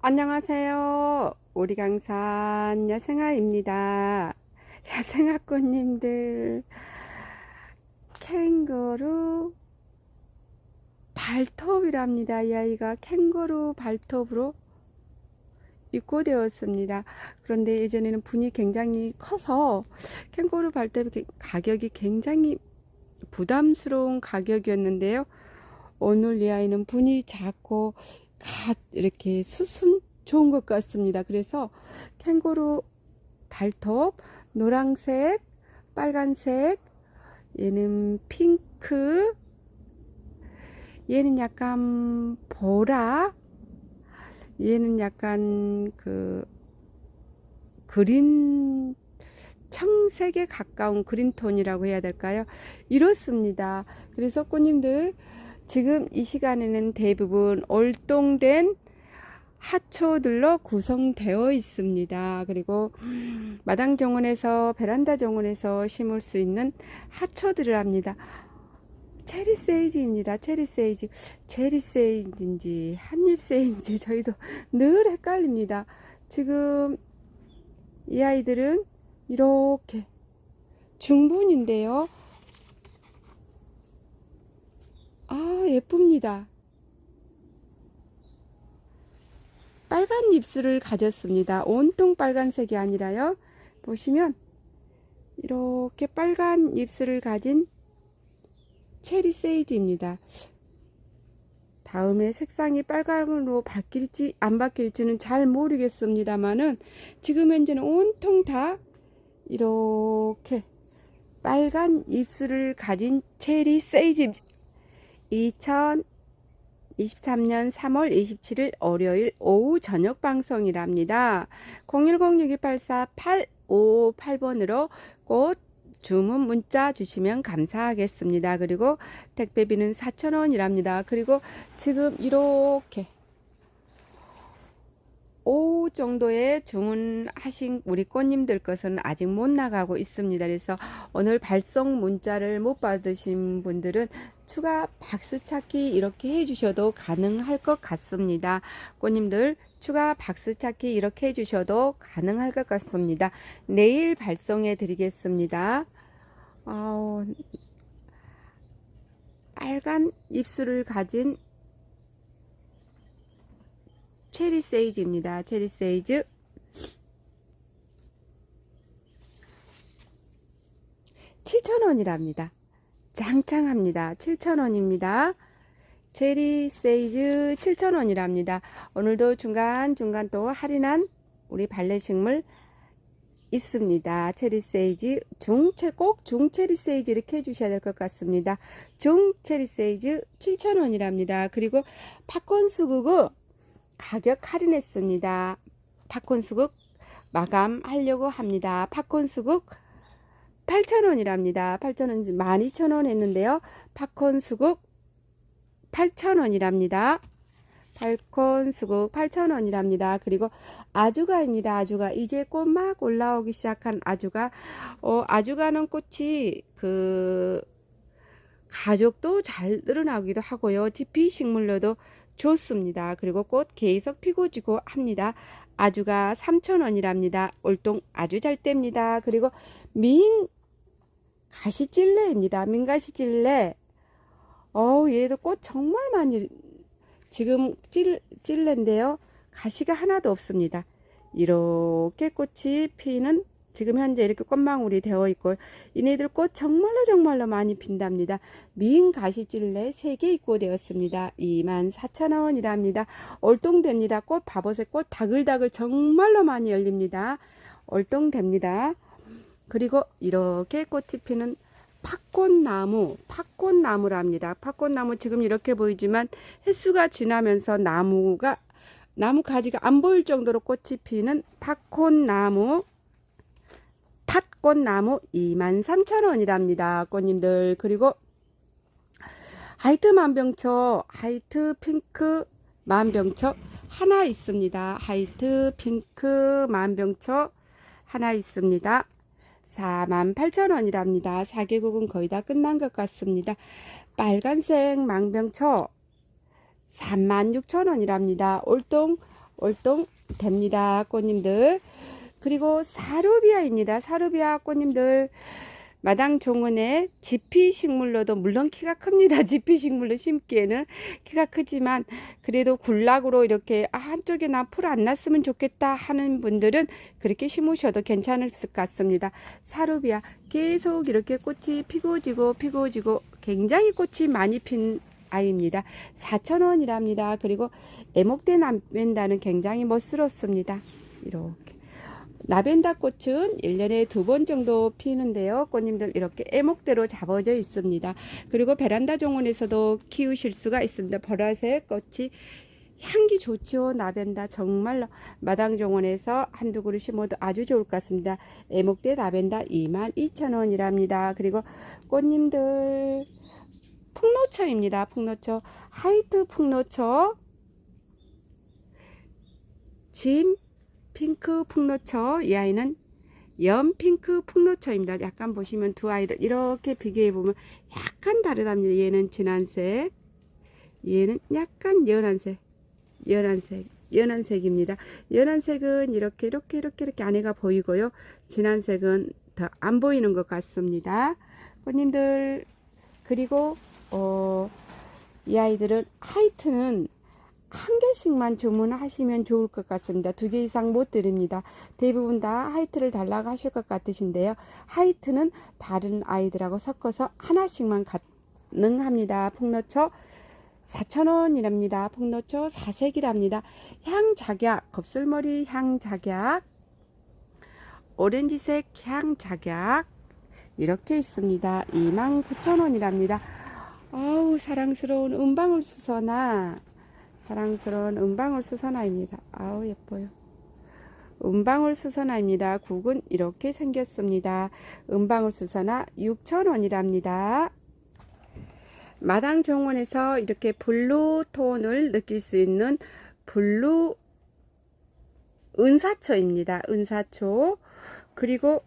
안녕하세요. 오리강산 야생아입니다. 야생아꽃님들, 캥거루 발톱이랍니다. 이 아이가 캥거루 발톱으로 입고되었습니다. 그런데 예전에는 분이 굉장히 커서 캥거루 발톱이 게- 가격이 굉장히 부담스러운 가격이었는데요. 오늘 이 아이는 분이 작고 갓 이렇게 수순 좋은 것 같습니다. 그래서 캥거루 발톱 노란색, 빨간색, 얘는 핑크, 얘는 약간 보라, 얘는 약간 그 그린 청색에 가까운 그린톤이라고 해야 될까요? 이렇습니다. 그래서 꽃님들 지금 이 시간에는 대부분 올동된 하초들로 구성되어 있습니다. 그리고 마당 정원에서 베란다 정원에서 심을 수 있는 하초들을 합니다. 체리 세이지입니다. 체리 세이지. 체리 세이지인지 한입 세이지인지 저희도 늘 헷갈립니다. 지금 이 아이들은 이렇게 중분인데요. 아, 예쁩니다. 빨간 입술을 가졌습니다. 온통 빨간색이 아니라요. 보시면 이렇게 빨간 입술을 가진 체리 세이지입니다. 다음에 색상이 빨간으로 바뀔지 안 바뀔지는 잘 모르겠습니다만은 지금 현재는 온통 다 이렇게 빨간 입술을 가진 체리 세이지 2023년 3월 27일 월요일 오후 저녁 방송이랍니다. 010-6284-858번으로 꼭 주문 문자 주시면 감사하겠습니다. 그리고 택배비는 4,000원이랍니다. 그리고 지금 이렇게 오후 정도에 주문하신 우리 꽃님들 것은 아직 못 나가고 있습니다. 그래서 오늘 발송 문자를 못 받으신 분들은 추가 박스 찾기 이렇게 해주셔도 가능할 것 같습니다. 꽃님들 추가 박스 찾기 이렇게 해주셔도 가능할 것 같습니다. 내일 발송해 드리겠습니다. 어, 빨간 입술을 가진 체리 세이지입니다. 체리 세이즈. 칠천원이랍니다 장창합니다. 7,000원입니다. 체리 세이즈 7,000원이랍니다. 오늘도 중간중간 또 할인한 우리 발레식물 있습니다. 체리 세이즈 중체 꼭 중체리 세이즈 이렇게 해주셔야 될 것 같습니다. 중체리 세이즈 7,000원이랍니다. 그리고 팝콘 수국은 가격 할인했습니다. 팝콘 수국 마감하려고 합니다. 팝콘 수국 8,000원이랍니다. 8,000원, 12,000원 했는데요. 팝콘 수국 8,000원이랍니다. 팝콘 수국 8,000원이랍니다. 그리고 아주가입니다. 아주가. 이제 꽃 막 올라오기 시작한 아주가. 어, 아주가는 꽃이 그, 가족도 잘 늘어나기도 하고요. 지피 식물로도 좋습니다. 그리고 꽃 계속 피고 지고 합니다. 아주가 3,000원이랍니다. 올동 아주 잘 뗍니다. 그리고 민 가시찔레입니다. 민가시찔레. 어우, 얘도 꽃 정말 많이 지금 찔, 찔레인데요. 가시가 하나도 없습니다. 이렇게 꽃이 피는 지금 현재 이렇게 꽃망울이 되어 있고 이네들 꽃 정말로 정말로 많이 핀답니다. 민 가시찔레 3개 입고 되었습니다. 24,000원이랍니다. 올동됩니다. 꽃 바보새 꽃 다글다글 정말로 많이 열립니다. 올동됩니다. 그리고 이렇게 꽃이 피는 팥꽃나무, 팥꽃나무랍니다. 팥꽃나무 지금 이렇게 보이지만 횟수가 지나면서 나무가 나무 가지가 안 보일 정도로 꽃이 피는 팥꽃나무, 팥꽃나무 23,000원이랍니다. 꽃님들. 그리고 하이트 만병초, 하이트 핑크 만병초 하나 있습니다. 하이트 핑크 만병초 하나 있습니다. 48,000원이랍니다. 4개국은 거의 다 끝난 것 같습니다. 빨간색 망병초 36,000원이랍니다. 올동 월동 됩니다. 꽃님들. 그리고 사루비아입니다. 사루비아 꽃님들. 마당 종원에 지피 식물로도 물론 키가 큽니다. 지피 식물로 심기에는 키가 크지만 그래도 굴락으로 이렇게 아, 한쪽에 나 풀 안 났으면 좋겠다 하는 분들은 그렇게 심으셔도 괜찮을 것 같습니다. 사루비아 계속 이렇게 꽃이 피고 지고 피고 지고 굉장히 꽃이 많이 핀 아이입니다. 4,000원이랍니다. 그리고 애목대 라벤다는 굉장히 멋스럽습니다. 이렇게. 라벤더 꽃은 1년에 두 번 정도 피는데요. 꽃님들 이렇게 애목대로 잡아져 있습니다. 그리고 베란다 정원에서도 키우실 수가 있습니다. 보라색 꽃이 향기 좋죠. 라벤더 정말로 마당 정원에서 한두 그루 심어도 아주 좋을 것 같습니다. 애목대 라벤더 22,000원이랍니다. 그리고 꽃님들 풍노초입니다. 풍노초 하이트 풍노초 짐 핑크 풍노초 이 아이는 연 핑크 풍노초입니다. 약간 보시면 두 아이를 이렇게 비교해 보면 약간 다르답니다. 얘는 진한색, 얘는 약간 연한색, 연한색, 연한색입니다. 연한색은 이렇게 이렇게 이렇게 이렇게 안에가 보이고요. 진한색은 더 안 보이는 것 같습니다. 꽃님들 그리고 어, 이 아이들은 하이트는 한 개씩만 주문하시면 좋을 것 같습니다. 두 개 이상 못 드립니다. 대부분 다 하이트를 달라고 하실 것 같으신데요. 하이트는 다른 아이들하고 섞어서 하나씩만 가능합니다. 풍노초 4,000원이랍니다. 풍노초 사색이랍니다. 향작약, kop슬머리 향작약, 오렌지색 향작약 이렇게 있습니다. 29,000원이랍니다. 아우 사랑스러운 은방울 수선화 사랑스러운 은방울 수선화입니다. 아우 예뻐요. 은방울 수선화입니다. 국은 이렇게 생겼습니다. 은방울 수선화 6,000원이랍니다. 마당 정원에서 이렇게 블루 톤을 느낄 수 있는 블루 은사초입니다. 은사초. 그리고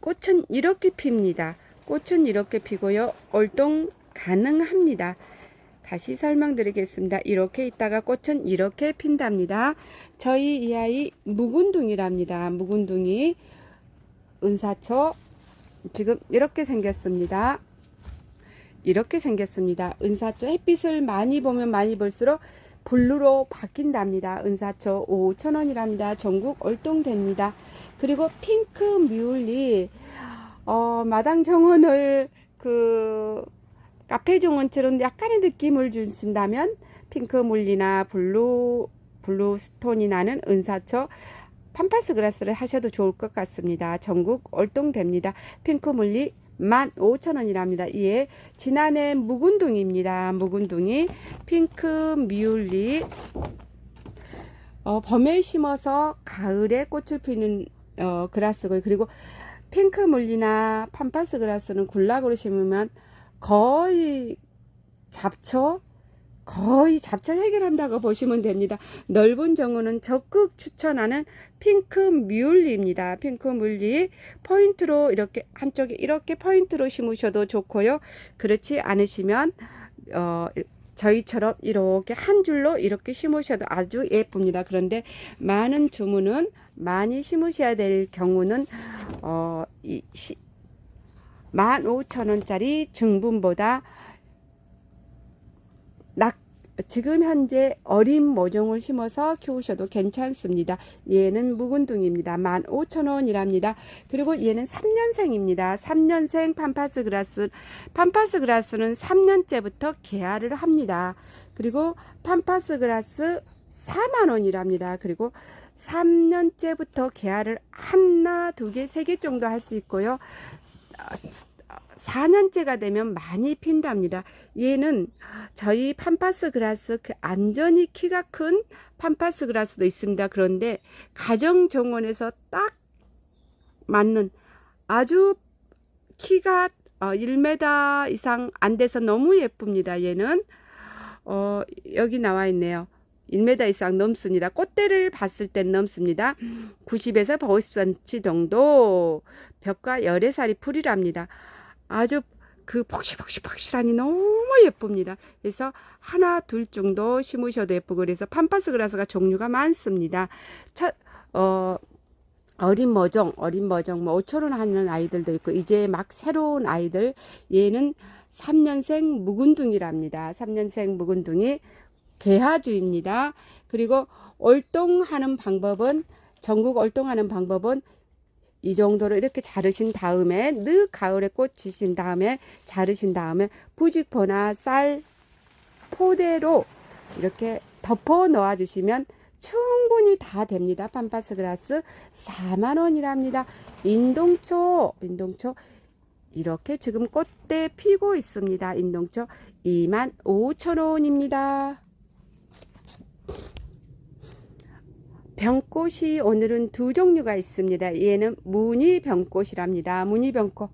꽃은 이렇게 핍니다. 꽃은 이렇게 피고요. 얼동 가능합니다. 다시 설명드리겠습니다. 이렇게 있다가 꽃은 이렇게 핀답니다. 저희 이 아이 묵은둥이랍니다. 묵은둥이 은사초 지금 이렇게 생겼습니다. 이렇게 생겼습니다. 은사초 햇빛을 많이 보면 많이 볼수록 블루로 바뀐답니다. 은사초 5,000원이랍니다. 전국 얼동됩니다. 그리고 핑크 뮬리 어, 마당 정원을 그 카페 정원처럼 약간의 느낌을 주신다면 핑크 물리나 블루 블루 스톤이 나는 은사초 팜파스 그라스를 하셔도 좋을 것 같습니다. 전국 얼동됩니다. 핑크 물리 15,000원이랍니다. 이에 지난해 묵은둥입니다. 묵은둥이 핑크 미울리 어, 봄에 심어서 가을에 꽃을 피는 어, 그라스고 그리고 핑크 물리나 팜파스 그라스는 굴락으로 심으면 거의 잡초 거의 잡초 해결한다고 보시면 됩니다. 넓은 정원은 적극 추천하는 핑크 뮬리입니다. 핑크 뮬리 포인트로 이렇게 한쪽에 이렇게 포인트로 심으셔도 좋고요. 그렇지 않으시면 어 저희처럼 이렇게 한 줄로 이렇게 심으셔도 아주 예쁩니다. 그런데 많은 주문은 많이 심으셔야 될 경우는 어, 이, 시, 15,000원짜리 중분보다 낙, 지금 현재 어린 모종을 심어서 키우셔도 괜찮습니다. 얘는 묵은둥입니다. 15,000원이랍니다. 그리고 얘는 3년생입니다. 3년생 팜파스 그라스. 팜파스 그라스는 3년째부터 개화를 합니다. 그리고 팜파스 그라스 4만원이랍니다. 그리고 3년째부터 개화를 하나, 두 개, 세 개 정도 할 수 있고요. 4년째가 되면 많이 핀답니다. 얘는 저희 팜파스 그라스 그 안전히 키가 큰 팜파스 그라스도 있습니다. 그런데 가정 정원에서 딱 맞는 아주 키가 1m 이상 안 돼서 너무 예쁩니다. 얘는 어, 여기 나와 있네요. 1m 이상 넘습니다. 꽃대를 봤을 땐 넘습니다. 90에서 150cm 정도 벽과 열애살이 풀이랍니다. 아주 그 폭실폭실폭실하니 너무 예쁩니다. 그래서 하나 둘 정도 심으셔도 예쁘고 그래서 팜파스 그라스가 종류가 많습니다. 차, 어, 어린 머정, 어린 머정, 뭐 5천 원 하는 아이들도 있고 이제 막 새로운 아이들 얘는 3년생 묵은둥이랍니다. 3년생 묵은둥이 개화주입니다. 그리고 얼동하는 방법은 전국 얼동하는 방법은 이 정도로 이렇게 자르신 다음에 늦 가을에 꽂히신 다음에 자르신 다음에 부직포나 쌀 포대로 이렇게 덮어 놓아 주시면 충분히 다 됩니다. 팜파스 그라스 4만 원이랍니다. 인동초, 인동초 이렇게 지금 꽃대 피고 있습니다. 인동초 2만 5천 원입니다. 병꽃이 오늘은 두 종류가 있습니다. 얘는 무늬 병꽃이랍니다. 무늬 병꽃.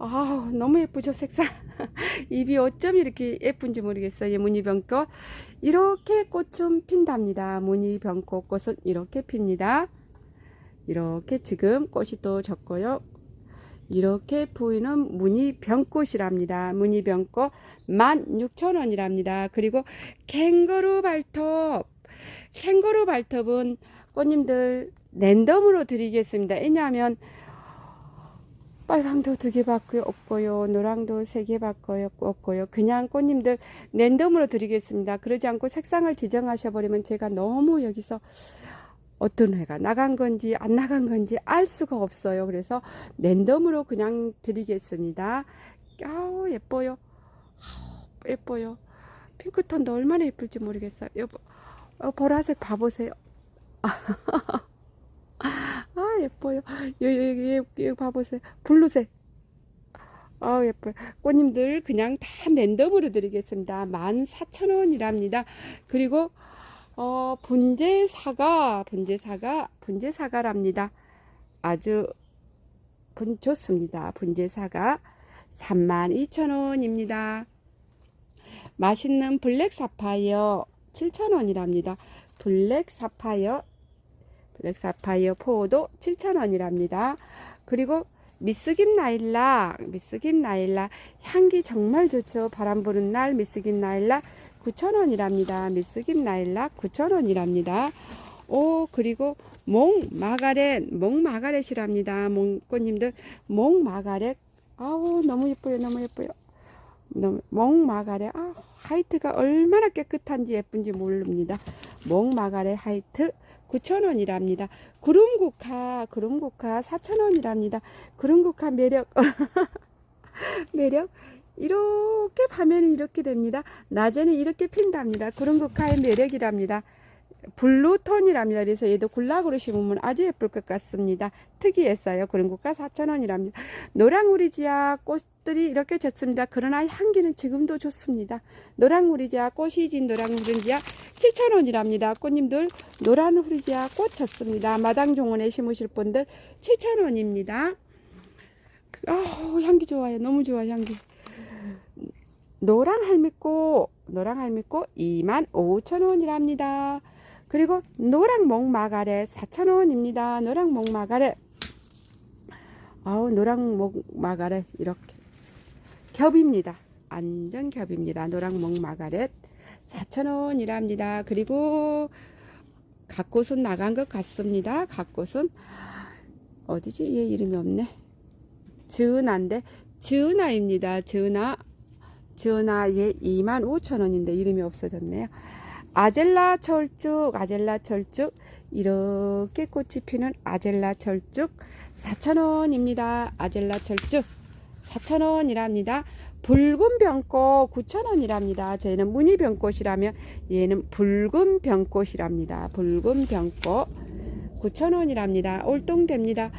아 너무 예쁘죠 색상. 입이 어쩜 이렇게 예쁜지 모르겠어요. 무늬 병꽃. 이렇게 꽃은 핀답니다. 무늬 병꽃 꽃은 이렇게 핍니다. 이렇게 지금 꽃이 또 졌고요. 이렇게 보이는 무늬 병꽃이랍니다. 무늬 병꽃 16,000원이랍니다. 그리고 캥거루 발톱. 캥거루 발톱은 꽃님들 랜덤으로 드리겠습니다. 왜냐하면 빨강도 두 개 받고요 없고요 노랑도 세 개 받고요 없고요. 그냥 꽃님들 랜덤으로 드리겠습니다. 그러지 않고 색상을 지정하셔 버리면 제가 너무 여기서 어떤 회가 나간 건지 안 나간 건지 알 수가 없어요. 그래서 랜덤으로 그냥 드리겠습니다. 아우 예뻐요. 아우, 예뻐요. 핑크톤도 얼마나 예쁠지 모르겠어요. 여보 어, 보라색 봐보세요 아 예뻐요. 여기 여기 여기, 봐보세요. 블루색. 아 예뻐요. 꽃님들 그냥 다 랜덤으로 드리겠습니다. 14,000원이랍니다. 그리고 어 분재사과 분재사과 분재사과랍니다. 아주 분 좋습니다. 분재사과 32,000원입니다. 맛있는 블랙 사파이어 7,000원이랍니다. 블랙 사파이어 블랙 사파이어 포도 7,000원이랍니다. 그리고 미스김 나일락, 미스김 나일락 향기 정말 좋죠. 바람 부는 날 미스김 나일락 9,000원이랍니다. 미스김 나일락 9,000원이랍니다. 오, 그리고 몽 마가렛, 몽 마가렛이랍니다. 몽꽃님들 몽 마가렛. 아우, 너무 예뻐요. 너무 예뻐요. 너무 몽 마가렛. 아, 하이트가 얼마나 깨끗한지 예쁜지 모릅니다. 몽 마가렛 하이트 9,000원이랍니다. 구름국화, 구름국화 4,000원이랍니다. 구름국화 매력, 매력, 이렇게 파면 이렇게 됩니다. 낮에는 이렇게 핀답니다. 구름국화의 매력이랍니다. 블루톤이랍니다. 그래서 얘도 굴락으로 심으면 아주 예쁠 것 같습니다. 특이했어요. 구름국화 4,000원이랍니다. 노랑우리지아 꽃들이 이렇게 졌습니다. 그러나 향기는 지금도 좋습니다. 노랑우리지아 꽃이 진 노랑우리지아 7,000원이랍니다. 꽃님들 노란우리지아 꽃 졌습니다. 마당종원에 심으실 분들 7,000원입니다. 아 향기 좋아요. 너무 좋아 향기. 노랑 할미꽃 노랑 할미꽃 25,000원이랍니다. 그리고 노랑 목 마가래 4,000원입니다. 노랑 목 마가래 아우 노랑 목 마가래 이렇게 겹입니다. 완전 겹입니다. 노랑 목 마가렛 4,000원이랍니다. 그리고 갓꽃은 나간 것 같습니다. 갓꽃은 어디지? 얘 이름이 없네. 지은아인데 지은아입니다. 지은아 지은아 얘 25,000원인데 이름이 없어졌네요. 아젤라 철쭉 아젤라 철쭉 이렇게 꽃이 피는 아젤라 철쭉 4,000원입니다. 아젤라 철쭉 4,000원이랍니다. 붉은 병꽃 9,000원이랍니다. 저희는 무늬 병꽃이라면 얘는 붉은 병꽃이랍니다. 붉은 병꽃 9,000원이랍니다. 올동됩니다.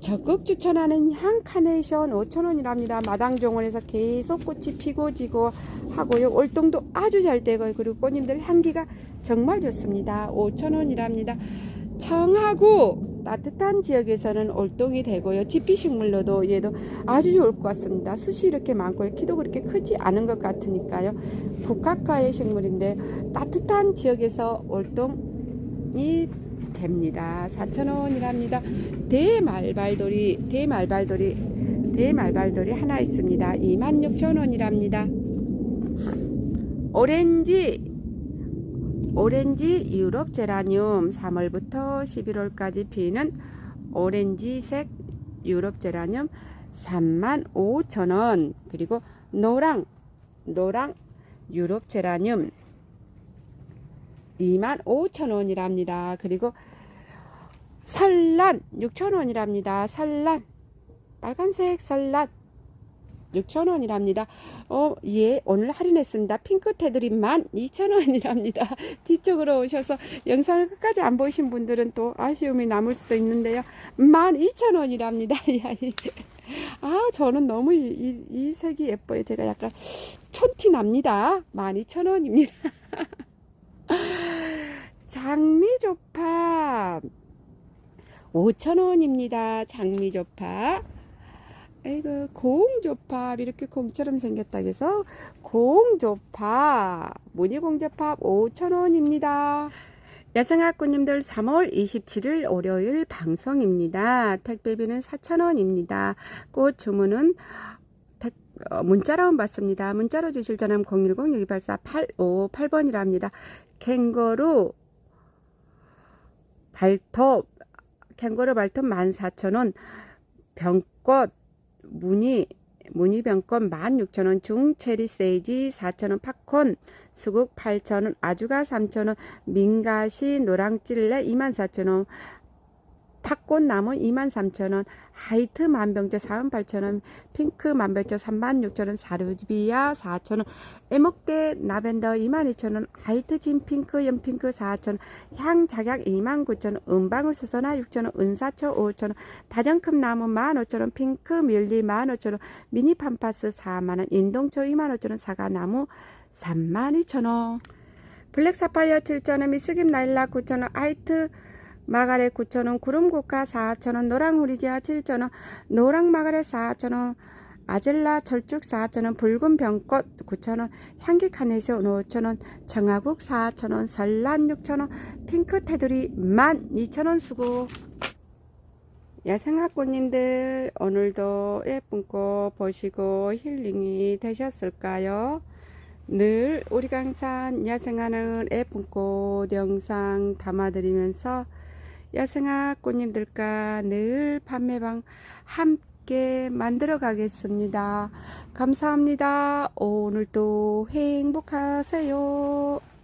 적극 추천하는 향 카네이션 5,000원이랍니다. 마당종원에서 계속 꽃이 피고 지고 하고요. 올동도 아주 잘 되고 그리고 꽃님들 향기가 정말 좋습니다. 5,000원이랍니다. 청하고 따뜻한 지역에서는 올동이 되고요. 지피식물로도 얘도 아주 좋을 것 같습니다. 숯이 이렇게 많고요. 키도 그렇게 크지 않은 것 같으니까요. 북학과의 식물인데 따뜻한 지역에서 올동이 됩니다. 4,000원이랍니다. 대말발돌이, 대말발돌이, 배 말발돌이 하나 있습니다. 26,000원이랍니다. 오렌지 오렌지 유럽 제라늄 3월부터 11월까지 피는 오렌지색 유럽 제라늄 35,000원 그리고 노랑 노랑 유럽 제라늄 25,000원이랍니다. 그리고 설란 6,000원이랍니다. 설란 빨간색 설란 6,000원이랍니다. 어, 예, 오늘 할인했습니다. 핑크 테두리 12,000원이랍니다. 뒤쪽으로 오셔서 영상을 끝까지 안 보신 분들은 또 아쉬움이 남을 수도 있는데요. 12,000원이랍니다. 아, 저는 너무 이, 이, 이 색이 예뻐요. 제가 약간 촌티 납니다. 12,000원입니다. 장미조팝 5,000원입니다. 장미조팝. 아이고, 공조팝. 이렇게 공처럼 생겼다 해서 공조팝. 무늬공조팝 5,000원입니다. 야생학구님들 3월 27일 월요일 방송입니다. 택배비는 4,000원입니다. 꽃 주문은 택- 어, 문자로 받습니다. 문자로 주실 전화는 010-6284-858번이랍니다. 캥거루 발톱 캥거루 발톱 14,000원 병꽃 무늬 무늬 병꽃 16,000원 중 체리 세이지 4,000원 팝콘 수국 8,000원 아주가 3,000원 민가시 노랑찔레 24,000원 팝꽃나무 23,000원 하이트 만병째 48,000원 핑크 만병째 36,000원 사르비아 4,000원 에목대 나벤더 22,000원 하이트 진 핑크 연핑크 4,000원 향 작약 29,000원 은방울 수선화 6,000원 은사초 5,000원 다정큼 나무 15,000원 핑크 밀리 15,000원 미니 팜파스 4만원 인동초 25,000원 사과나무 32,000원. 블랙 사파이어 7,000원 미스김 나일락 9,000원 하이트 마가렛 9,000원, 구름고카 4,000원, 노랑우리지아 7,000원, 노랑마가렛 4,000원, 아젤라 철쭉 4,000원, 붉은 병꽃 9,000원, 향기 카네이션 5,000원, 정화국 4,000원, 설란 6,000원, 핑크 테두리 12,000원 수고. 야생학꽃님들 오늘도 예쁜 꽃 보시고 힐링이 되셨을까요? 늘 우리 강산 야생하는 예쁜 꽃 영상 담아드리면서 야생아 꽃님들과 늘 판매방 함께 만들어 가겠습니다. 감사합니다. 오늘도 행복하세요.